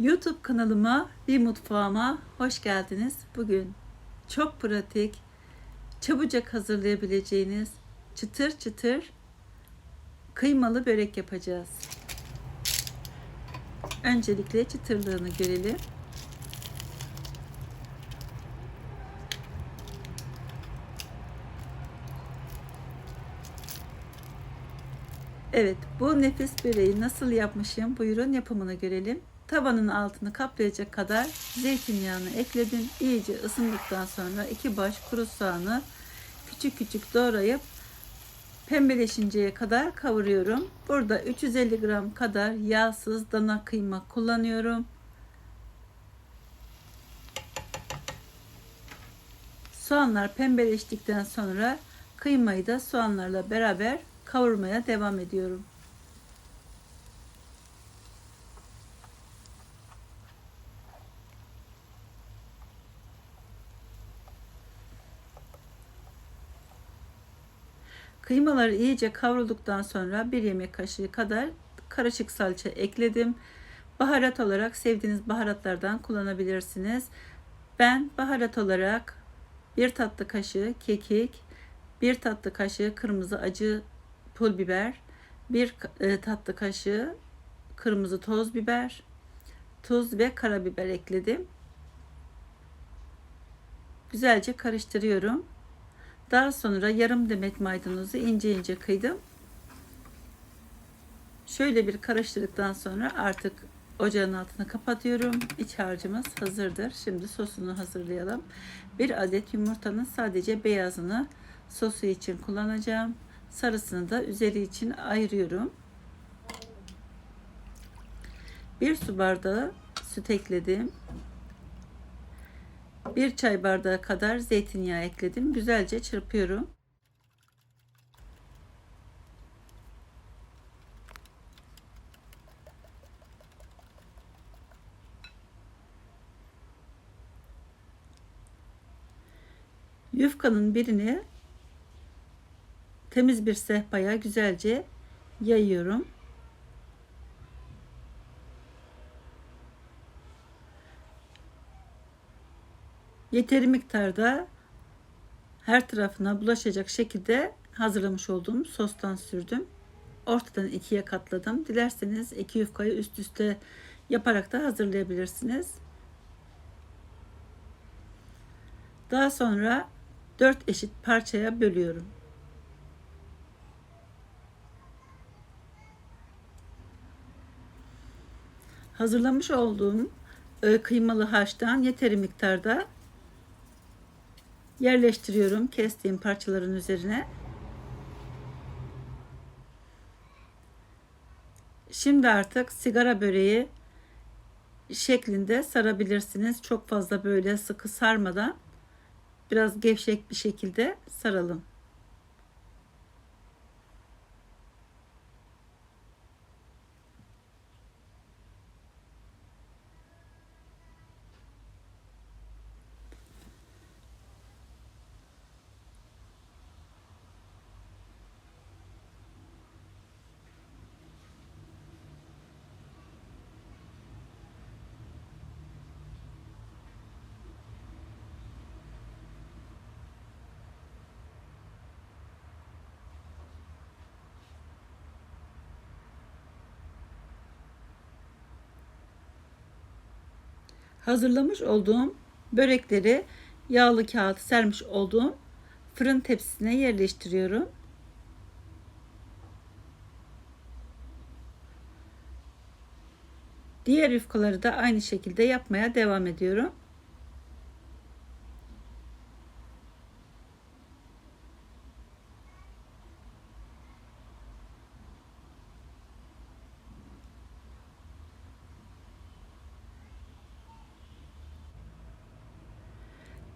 YouTube kanalıma bir mutfağıma hoş geldiniz. Bugün çok pratik, çabucak hazırlayabileceğiniz çıtır çıtır kıymalı börek yapacağız. Öncelikle çıtırlığını görelim. Evet, bu nefis böreği nasıl yapmışım? Buyurun yapımını görelim. Tavanın altını kaplayacak kadar zeytinyağını ekledim. İyice ısındıktan sonra iki baş kuru soğanı küçük küçük doğrayıp pembeleşinceye kadar kavuruyorum. Burada 350 gram kadar yağsız dana kıyma kullanıyorum. Soğanlar pembeleştikten sonra kıymayı da soğanlarla beraber kavurmaya devam ediyorum. Kıymalar iyice kavrulduktan sonra bir yemek kaşığı kadar karışık salça ekledim. Baharat olarak sevdiğiniz baharatlardan kullanabilirsiniz. Ben baharat olarak bir tatlı kaşığı kekik, bir tatlı kaşığı kırmızı acı pul biber, bir e, tatlı kaşığı kırmızı toz biber, tuz ve karabiber ekledim. Güzelce karıştırıyorum. Daha sonra yarım demet maydanozu ince ince kıydım. Şöyle bir karıştırdıktan sonra artık ocağın altını kapatıyorum. İç harcımız hazırdır. Şimdi sosunu hazırlayalım. Bir adet yumurtanın sadece beyazını sosu için kullanacağım. Sarısını da üzeri için ayırıyorum. Bir su bardağı süt ekledim. Bir çay bardağı kadar zeytinyağı ekledim. Güzelce çırpıyorum. Yufkanın birini temiz bir sehpaya güzelce yayıyorum. Yeteri miktarda her tarafına bulaşacak şekilde hazırlamış olduğum sostan sürdüm. Ortadan ikiye katladım. Dilerseniz iki yufkayı üst üste yaparak da hazırlayabilirsiniz. Daha sonra dört eşit parçaya bölüyorum. Hazırlamış olduğum e, kıymalı haştan yeteri miktarda yerleştiriyorum kestiğim parçaların üzerine. Şimdi artık sigara böreği şeklinde sarabilirsiniz. Çok fazla böyle sıkı sarmadan biraz gevşek bir şekilde saralım. Hazırlamış olduğum börekleri yağlı kağıt sermiş olduğum fırın tepsisine yerleştiriyorum. Diğer yufkaları da aynı şekilde yapmaya devam ediyorum.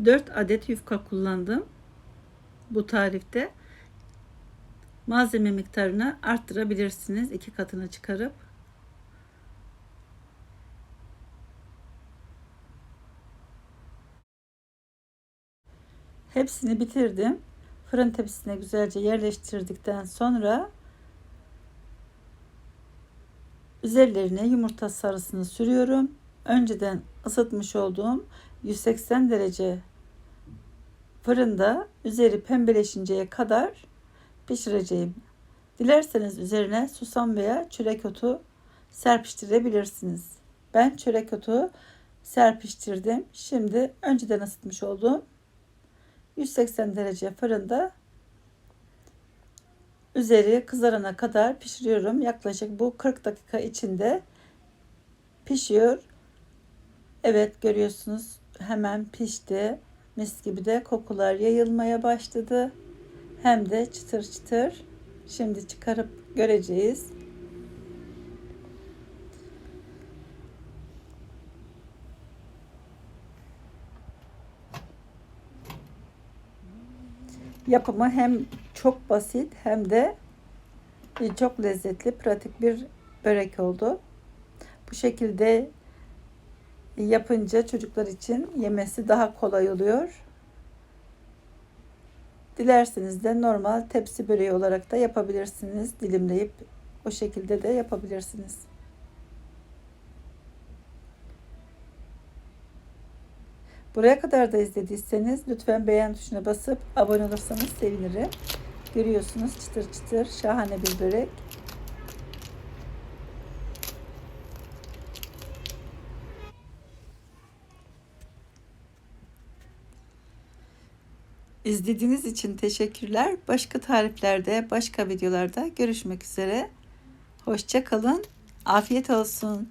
Dört adet yufka kullandım. Bu tarifte malzeme miktarını arttırabilirsiniz. iki katına çıkarıp Hepsini bitirdim. Fırın tepsisine güzelce yerleştirdikten sonra üzerlerine yumurta sarısını sürüyorum. önceden ısıtmış olduğum 180 derece fırında üzeri pembeleşinceye kadar pişireceğim. Dilerseniz üzerine susam veya çörek otu serpiştirebilirsiniz. Ben çörek otu serpiştirdim. Şimdi önceden ısıtmış olduğum 180 derece fırında üzeri kızarana kadar pişiriyorum. Yaklaşık bu 40 dakika içinde pişiyor. Evet görüyorsunuz hemen pişti. Mis gibi de kokular yayılmaya başladı. Hem de çıtır çıtır. Şimdi çıkarıp göreceğiz. Yapımı hem çok basit hem de çok lezzetli, pratik bir börek oldu. Bu şekilde yapınca çocuklar için yemesi daha kolay oluyor. Dilerseniz de normal tepsi böreği olarak da yapabilirsiniz. Dilimleyip o şekilde de yapabilirsiniz. Buraya kadar da izlediyseniz lütfen beğen tuşuna basıp abone olursanız sevinirim. Görüyorsunuz çıtır çıtır şahane bir börek. İzlediğiniz için teşekkürler. Başka tariflerde, başka videolarda görüşmek üzere. Hoşça kalın. Afiyet olsun.